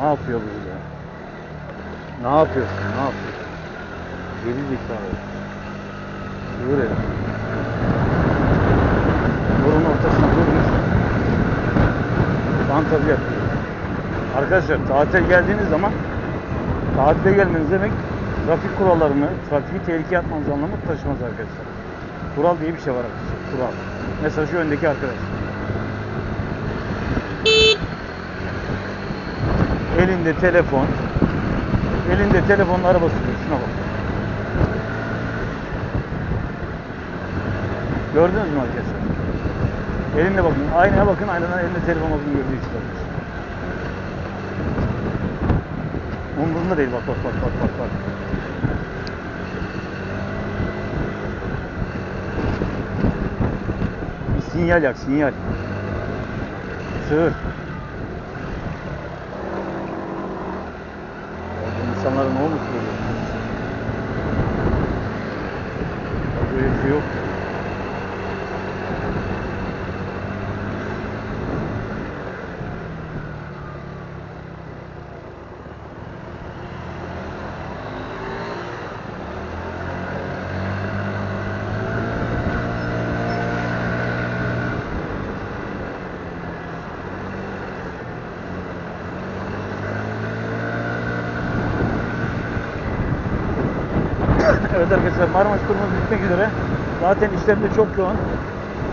Ne yapıyor bu ya? Ne yapıyorsun? Ne yapıyorsun? Geri zekalı. Sığır herif. Yolun ortasına durmuş. Fantazi yapıyor. Arkadaşlar tatile geldiğiniz zaman tatile gelmeniz demek trafik kurallarını, trafiği tehlikeye atmanız anlamı taşımaz arkadaşlar. Kural diye bir şey var arkadaşlar. Kural. Mesela şu öndeki arkadaş. Elinde telefon. Elinde telefonla araba sürüyor. Şuna bak. Gördünüz mü arkadaşlar? Elinde bakın. Aynaya bakın. Aynadan elinde telefon olduğunu gördüğü için arkadaşlar. Umurunda değil. Bak bak bak bak bak. bak. Bir sinyal yak. Sinyal. Sığır. Bu insanlara ne olmuş böyle? Böyle bir şey yok. Evet arkadaşlar Marmaris turumuz bitmek üzere. Zaten işlerinde çok yoğun.